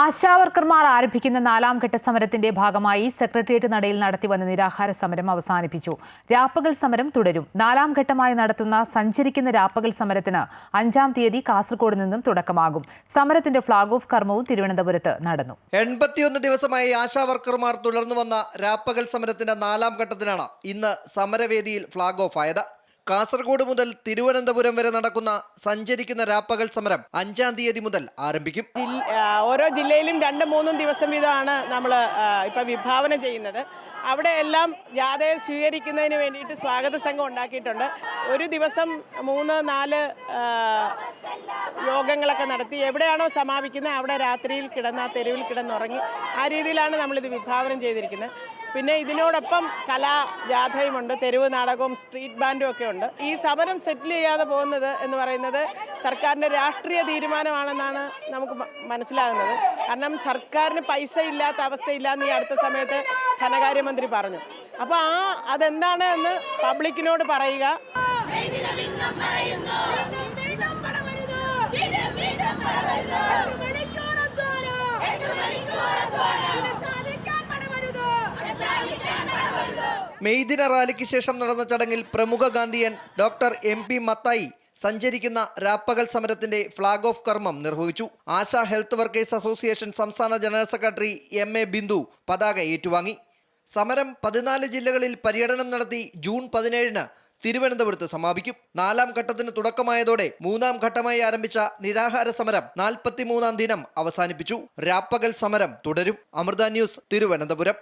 ആശാവർക്കർമാർ ആരംഭിക്കുന്ന നാലാം ഘട്ട സമരത്തിന്റെ ഭാഗമായി സെക്രട്ടേറിയറ്റ് നടയിൽ നടത്തിവന്ന നിരാഹാര സമരം അവസാനിപ്പിച്ചു. രാപ്പകൽ സമരം തുടരും. നാലാം ഘട്ടമായി നടത്തുന്ന സഞ്ചരിക്കുന്ന രാപ്പകൽ സമരത്തിന് അഞ്ചാം തീയതി കാസർഗോഡ് നിന്നും തുടക്കമാകും. സമരത്തിന്റെ ഫ്ളാഗ് ഓഫ് കർമ്മവും തിരുവനന്തപുരത്ത് നടന്നു. എൺപത്തിയൊന്ന് ദിവസമായി ആശാവർക്കർമാർ തുടർന്നു വന്ന രാപ്പകൽ സമരത്തിന്റെ നാലാം ഘട്ടത്തിലാണ് ഇന്ന് സമരവേദിയിൽ ഫ്ളാഗ് ഓഫ് ആയത്. കാസർഗോഡ് മുതൽ തിരുവനന്തപുരം വരെ നടക്കുന്ന സഞ്ചരിക്കുന്ന രാപ്പകൽ സമരം അഞ്ചാം തീയതി മുതൽ ആരംഭിക്കും. ഓരോ ജില്ലയിലും രണ്ട് മൂന്നും ദിവസം വീതമാണ് നമ്മൾ ഇപ്പൊ വിഭാവന ചെയ്യുന്നത്. അവിടെ എല്ലാം ജാഥയെ സ്വീകരിക്കുന്നതിന് വേണ്ടിയിട്ട് സ്വാഗത സംഘം ഉണ്ടാക്കിയിട്ടുണ്ട്. ഒരു ദിവസം മൂന്ന് നാല് യോഗങ്ങളൊക്കെ നടത്തി എവിടെയാണോ സമാപിക്കുന്നത് അവിടെ രാത്രിയിൽ കിടന്ന് ആ തെരുവിൽ കിടന്നുറങ്ങി ആ രീതിയിലാണ് നമ്മളിത് വിഭാവനം ചെയ്തിരിക്കുന്നത്. പിന്നെ ഇതിനോടൊപ്പം കലാ ജാഥയുമുണ്ട് തെരുവ് നാടകവും സ്ട്രീറ്റ് ബാൻഡും ഒക്കെ ഉണ്ട്. ഈ സമരം സെറ്റിൽ ചെയ്യാതെ പോകുന്നത് എന്ന് പറയുന്നത് സർക്കാരിന്റെ രാഷ്ട്രീയ തീരുമാനമാണെന്നാണ് നമുക്ക് മനസ്സിലാകുന്നത്. കാരണം സർക്കാരിന് പൈസ ഇല്ലാത്ത അവസ്ഥയില്ലാന്ന് ഈ അടുത്ത സമയത്ത് ധനകാര്യമന്ത്രി പറഞ്ഞു. അപ്പോൾ ആ അതെന്താണ് എന്ന് പബ്ലിക്കിനോട് പറയുക. പടവരുത് മെയ് ദിന റാലിക്ക് ശേഷം നടന്ന ചടങ്ങിൽ പ്രമുഖ Gandhian doctor M P Mathai സഞ്ചരിക്കുന്ന രാപ്പകൽ സമരത്തിന്റെ ഫ്ളാഗ് ഓഫ് കർമ്മം നിർവഹിച്ചു. ആശ ഹെൽത്ത് വർക്കേഴ്സ് അസോസിയേഷൻ സംസ്ഥാന general secretary M A Bindu പതാക ഏറ്റുവാങ്ങി. സമരം പതിനാല് ജില്ലകളിൽ പര്യടനം നടത്തി ജൂൺ പതിനേഴിന് തിരുവനന്തപുരത്ത് സമാപിക്കും. നാലാം ഘട്ടത്തിന് തുടക്കമായതോടെ മൂന്നാം ഘട്ടമായി ആരംഭിച്ച നിരാഹാര സമരം നാൽപ്പത്തിമൂന്നാം ദിനം അവസാനിപ്പിച്ചു. രാപ്പകൽ സമരം തുടരും. അമൃത ന്യൂസ് തിരുവനന്തപുരം.